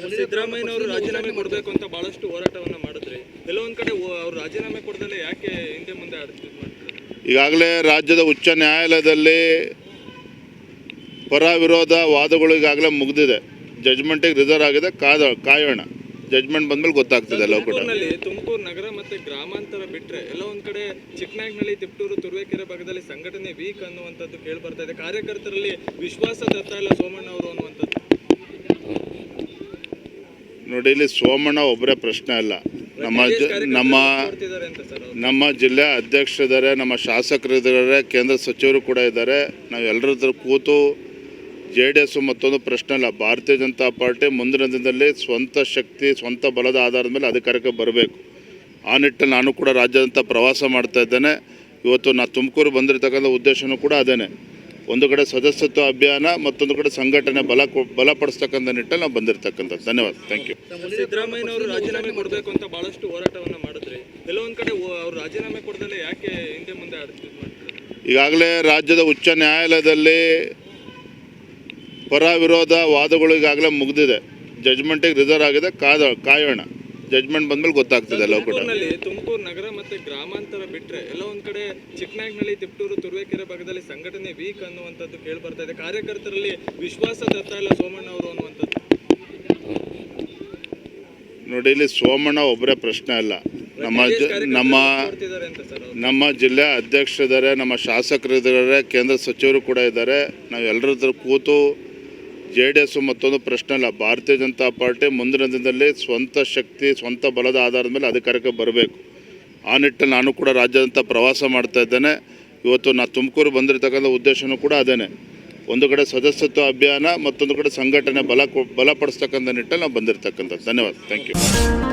ಸಿದ್ದರಾಮಯ್ಯನವರು ರಾಜೀನಾಮೆ ಕೊಡಬೇಕು ಅಂತ ಬಹಳಷ್ಟು ಹೋರಾಟವನ್ನ ಮಾಡಿದ್ರೆ. ಕೆಲವೊಂದ್ ಕಡೆ ಅವರು ರಾಜೀನಾಮೆ ಕೊಡದಲ್ಲೇ ಯಾಕೆ ಹಿಂದೆ ಮುಂದೆ ಈಗಾಗಲೇ ರಾಜ್ಯದ ಉಚ್ಚ ನ್ಯಾಯಾಲಯದಲ್ಲಿ ಪರ ವಿರೋಧ ವಾದಗಳು ಈಗಾಗಲೇ ಮುಗಿದಿದೆ. ಜಜ್ಮೆಂಟಿಗೆ ರಿಸರ್ವ್ ಆಗಿದೆ. ಕಾದ ಕಾಯೋಣ. ಜಜ್ಮೆಂಟ್ ಬಂದ್ಮೇಲೆ ಗೊತ್ತಾಗ್ತದೆ ಕೂಡ. ತುಮಕೂರು ನಗರ ಮತ್ತೆ ಗ್ರಾಮಾಂತರ ಬಿಟ್ಟರೆ ಎಲ್ಲ ಒಂದ್ ಕಡೆ ಚಿಕ್ಕನಾಯಕನಹಳ್ಳಿ ತಿಪ್ಟೂರು ತುರುವೇಕೆರೆ ಭಾಗದಲ್ಲಿ ಸಂಘಟನೆ ವೀಕ್ ಅನ್ನುವಂಥದ್ದು ಕೇಳಿ ಬರ್ತಾ ಇದೆ. ಕಾರ್ಯಕರ್ತರಲ್ಲಿ ವಿಶ್ವಾಸ ತರ್ತಾ ಇಲ್ಲ ಸೋಮಣ್ಣ ಅವರು ಅನ್ನುವಂಥದ್ದು. ನೋಡಿ ಇಲ್ಲಿ ಸೋಮಣ್ಣ ಒಬ್ಬರೇ ಪ್ರಶ್ನೆ ಅಲ್ಲ. ನಮ್ಮ ಜ ನಮ್ಮ ನಮ್ಮ ಜಿಲ್ಲೆ ಅಧ್ಯಕ್ಷರಿದ್ದಾರೆ ನಮ್ಮ ಶಾಸಕರಿದ್ದಾರೆ ಕೇಂದ್ರ ಸಚಿವರು ಕೂಡ ಇದ್ದಾರೆ. ನಾವು ಎಲ್ಲರದ್ರ ಕೂತು ಜೆ ಡಿ ಎಸ್ ಮತ್ತೊಂದು ಪ್ರಶ್ನೆ ಅಲ್ಲ. ಭಾರತೀಯ ಜನತಾ ಪಾರ್ಟಿ ಮುಂದಿನ ದಿನದಲ್ಲಿ ಸ್ವಂತ ಶಕ್ತಿ ಸ್ವಂತ ಬಲದ ಆಧಾರದ ಮೇಲೆ ಅಧಿಕಾರಕ್ಕೆ ಬರಬೇಕು. ಆ ನಿಟ್ಟಲ್ಲಿ ನಾನು ಕೂಡ ರಾಜ್ಯಾದ್ಯಂತ ಪ್ರವಾಸ ಮಾಡ್ತಾ ಇದ್ದೇನೆ. ಇವತ್ತು ನಾ ತುಮಕೂರು ಬಂದಿರತಕ್ಕಂಥ ಉದ್ದೇಶನೂ ಕೂಡ ಅದೇನೆ. ಒಂದು ಕಡೆ ಸದಸ್ಯತ್ವ ಅಭಿಯಾನ ಮತ್ತೊಂದು ಕಡೆ ಸಂಘಟನೆ ಬಲ ಬಲಪಡಿಸ್ತಕ್ಕಂಥ ನಿಟ್ಟಲ್ಲಿ ನಾವು ಬಂದಿರತಕ್ಕಂಥದ್ದು. ಧನ್ಯವಾದ. ಥ್ಯಾಂಕ್ ಯು ಸಿದ್ದರಾಮಯ್ಯನವರು ರಾಜೀನಾಮೆ ಕೊಡಬೇಕು ಅಂತ ಭಾಳಷ್ಟು ಹೋರಾಟವನ್ನು ಮಾಡಿದ್ರೆ. ಕೆಲವೊಂದು ಕಡೆ ಅವರು ರಾಜೀನಾಮೆ ಕೊಡದಲ್ಲೇ ಯಾಕೆ ಹಿಂದೆ ಮುಂದೆ ಈಗಾಗಲೇ ರಾಜ್ಯದ ಉಚ್ಚ ನ್ಯಾಯಾಲಯದಲ್ಲಿ ಪರ ವಿರೋಧ ವಾದಗಳು ಈಗಾಗಲೇ ಮುಗಿದಿದೆ. ಜಜ್ಮೆಂಟಿಗೆ ರಿಸರ್ವ್ ಆಗಿದೆ. ಕಾದ ಕಾಯೋಣ. ಜಜ್ಮೆಂಟ್ ಬಂದ್ಮೇಲೆ ಗೊತ್ತಾಗ್ತದೆ ಎಲ್ಲ ಕೂಡ. ತುಮಕೂರಿನಲ್ಲಿ ತುಮಕೂರು ನಗರ ಮತ್ತೆ ಗ್ರಾಮಾಂತರ ಬಿಟ್ರೆ ಎಲ್ಲ ಒಂದ್ ಕಡೆ ಚಿಕ್ಕನಾಗ್ನಳ್ಳಿ ತಿಪ್ಟೂರು ತುರುವೇಕೆರೆ ಭಾಗದಲ್ಲಿ ಸಂಘಟನೆ ವೀಕ್ ಅನ್ನುವಂಥದ್ದು ಕೇಳಿ ಬರ್ತಾ ಇದೆ. ಕಾರ್ಯಕರ್ತರಲ್ಲಿ ವಿಶ್ವಾಸ ತರ್ತಾ ಇಲ್ಲ ಸೋಮಣ್ಣ ಅವರು ಅನ್ನುವಂಥದ್ದು. ನೋಡಿ ಇಲ್ಲಿ ಸೋಮಣ್ಣ ಒಬ್ಬರೇ ಪ್ರಶ್ನೆ ಅಲ್ಲ. ನಮ್ಮ ಜ ನಮ್ಮ ಕೊಡ್ತಿದ್ದಾರೆ ಅಂತ ಸರ್ ಅವ್ರು? ನಮ್ಮ ಜಿಲ್ಲೆ ಅಧ್ಯಕ್ಷರಿದ್ದಾರೆ ನಮ್ಮ ಶಾಸಕರಿದ್ದಾರೆ ಕೇಂದ್ರ ಸಚಿವರು ಕೂಡ ಇದ್ದಾರೆ. ನಾವು ಎಲ್ಲರ ಹತ್ರ ಕೂತು ಜೆ ಡಿ ಎಸ್ ಮತ್ತೊಂದು ಪ್ರಶ್ನೆ ಅಲ್ಲ. ಭಾರತೀಯ ಜನತಾ ಪಾರ್ಟಿ ಮುಂದಿನ ದಿನದಲ್ಲಿ ಸ್ವಂತ ಶಕ್ತಿ, ಸ್ವಂತ ಬಲದ ಆಧಾರದ ಮೇಲೆ ಅಧಿಕಾರಕ್ಕೆ ಬರಬೇಕು. ಆ ನಿಟ್ಟಲ್ಲಿ ನಾನು ಕೂಡ ರಾಜ್ಯಾದ್ಯಂತ ಪ್ರವಾಸ ಮಾಡ್ತಾ ಇದ್ದೇನೆ. ಇವತ್ತು ನಾನು ತುಮಕೂರು ಬಂದಿರತಕ್ಕಂಥ ಉದ್ದೇಶನೂ ಕೂಡ ಅದೇನೆ. ಒಂದು ಕಡೆ ಸದಸ್ಯತ್ವ ಅಭಿಯಾನ, ಮತ್ತೊಂದು ಕಡೆ ಸಂಘಟನೆ ಬಲ ಬಲಪಡಿಸ್ತಕ್ಕಂಥ ನಿಟ್ಟಲ್ಲಿ ನಾವು ಬಂದಿರತಕ್ಕಂಥದ್ದು. ಧನ್ಯವಾದ. Thank you